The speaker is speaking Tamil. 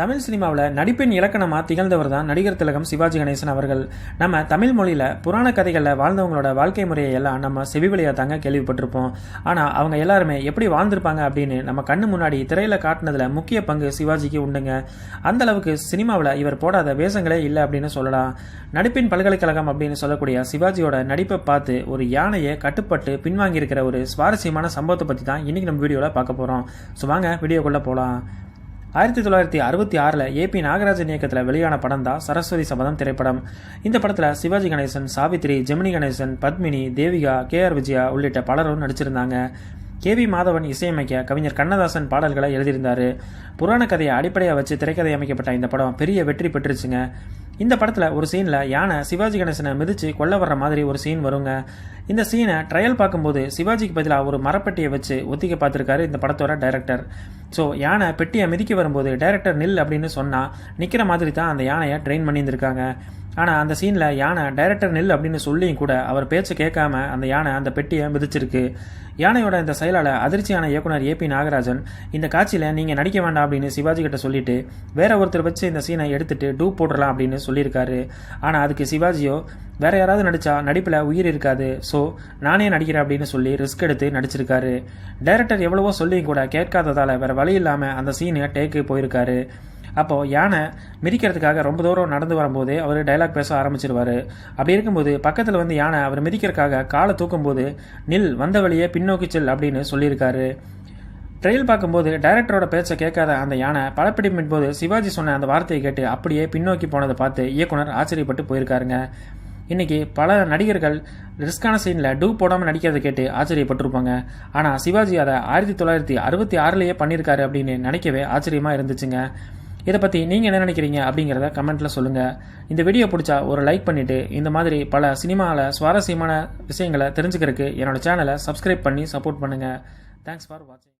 தமிழ் சினிமாவில் நடிப்பின் இலக்கணமாக திகழ்ந்தவர் தான் நடிகர் திலகம் சிவாஜி கணேசன் அவர்கள். நம்ம தமிழ் மொழியில் புராண கதைகளில் வாழ்ந்தவங்களோட வாழ்க்கை முறையை எல்லாம் நம்ம செவிவழியாக தாங்க கேள்விப்பட்டிருப்போம். ஆனால் அவங்க எல்லாருமே எப்படி வாழ்ந்திருப்பாங்க அப்படின்னு நம்ம கண்ணு முன்னாடி திரையில் காட்டினதில் முக்கிய பங்கு சிவாஜிக்கு உண்டுங்க. அந்த அளவுக்கு சினிமாவில் இவர் போடாத வேஷங்களே இல்லை அப்படின்னு சொல்லலாம். நடிப்பின் பல்கலைக்கழகம் அப்படின்னு சொல்லக்கூடிய சிவாஜியோட நடிப்பை பார்த்து ஒரு யானையை கட்டுப்பட்டு பின்வாங்கியிருக்கிற ஒரு சுவாரஸ்யமான சம்பவத்தை பற்றி தான் இன்றைக்கி நம்ம வீடியோவில் பார்க்க போகிறோம் ஸோ வாங்க வீடியோக்குள்ளே போகலாம் ஆயிரத்தி தொள்ளாயிரத்தி அறுபத்தி ஆறில் ஏபி நாகராஜன் இயக்கத்தில் வெளியான படம் தான் சரஸ்வதி சபதம் திரைப்படம். இந்த படத்தில் சிவாஜி கணேசன் சாவித்ரி ஜெமினி கணேசன் பத்மினி தேவிகா கே ஆர் விஜயா உள்ளிட்ட பலரும் நடிச்சிருந்தாங்க. கே வி மாதவன் இசையமைக்க கவிஞர் கண்ணதாசன் பாடல்களை எழுதியிருந்தார். புராண கதையை அடிப்படையாக வச்சு திரைக்கதை அமைக்கப்பட்ட இந்த படம் பெரிய வெற்றி பெற்றுச்சுங்க. இந்த படத்தில் ஒரு சீனில் யானை சிவாஜி கணேசனை மிதித்து கொல்ல வர்ற மாதிரி ஒரு சீன் வருங்க. இந்த சீனை ட்ரையல் பார்க்கும்போது சிவாஜிக்கு பதிலாக ஒரு மரப்பெட்டியை வச்சு ஒத்திக்க பார்த்துருக்காரு இந்த படத்தோட டைரக்டர் ஸோ யானை பெட்டியை மிதிக்க வரும்போது டைரக்டர் நில் அப்படின்னு சொன்னால் நிற்கிற மாதிரி தான் அந்த யானையை ட்ரெயின் பண்ணியிருந்திருக்காங்க. ஆனால் அந்த சீனில் யானை டைரக்டர் நெல் அப்படின்னு சொல்லியும் கூட அவர் பேச்சை கேட்காம அந்த யானை அந்த பெட்டியை மிதிச்சிருக்கு. யானையோட இந்த செயலால் அதிர்ச்சியான இயக்குனர் ஏபி நாகராஜன் இந்த காட்சியில் நீங்கள் நடிக்க வேண்டாம் அப்படின்னு சிவாஜி கிட்ட சொல்லிட்டு வேற ஒருத்தர் வச்சு இந்த சீனை எடுத்துட்டு டூப் போட்டுடலாம் அப்படின்னு சொல்லியிருக்காரு. ஆனால் அதுக்கு சிவாஜியோ வேற யாராவது நடிச்சா நடிப்பில் உயிர் இருக்காது ஸோ நானே நடிக்கிறேன் அப்படின்னு சொல்லி ரிஸ்க் எடுத்து நடிச்சிருக்காரு. டைரக்டர் எவ்வளவோ சொல்லியும் கூட கேட்காததால் வேற வழி இல்லாமல் அந்த சீனை டேக்கு போயிருக்காரு. அப்போது யானை மிதிக்கிறதுக்காக ரொம்ப தூரம் நடந்து வரும்போது அவர் டைலாக் பேச ஆரம்பிச்சிருவார். அப்படி இருக்கும்போது பக்கத்தில் வந்து யானை அவர் மிதிக்கிறதுக்காக காலை தூக்கும்போது நில் வந்த வழியே பின்னோக்கி செல் அப்படின்னு சொல்லியிருக்காரு. ட்ரெயில் பார்க்கும்போது டைரக்டரோட பேச்சை கேட்காத அந்த யானை படப்பிடிப்பின் போது சிவாஜி சொன்ன அந்த வார்த்தையை கேட்டு அப்படியே பின்னோக்கி போனதை பார்த்து இயக்குனர் ஆச்சரியப்பட்டு போயிருக்காருங்க. இன்னைக்கு பல நடிகர்கள் ரிஸ்கான சீனில் டூ போடாமல் நடிக்கிறத கேட்டு ஆச்சரியப்பட்டிருப்பாங்க. ஆனால் சிவாஜி அதை ஆயிரத்தி தொள்ளாயிரத்தி அறுபத்தி ஆறுலேயே பண்ணியிருக்காரு அப்படின்னு நினைக்கவே ஆச்சரியமாக இருந்துச்சுங்க. இதை பற்றி நீங்கள் என்ன நினைக்கிறீங்க அப்படிங்கிறத கமெண்ட்டில் சொல்லுங்கள் இந்த வீடியோ பிடிச்சா ஒரு லைக் பண்ணிவிட்டு இந்த மாதிரி பல சினிமாவில் சுவாரஸ்யமான விஷயங்களை தெரிஞ்சுக்கிறதுக்கு என்னோடய சேனலை சப்ஸ்கிரைப் பண்ணி சப்போர்ட் பண்ணுங்கள் தேங்க்ஸ் ஃபார் வாட்சிங்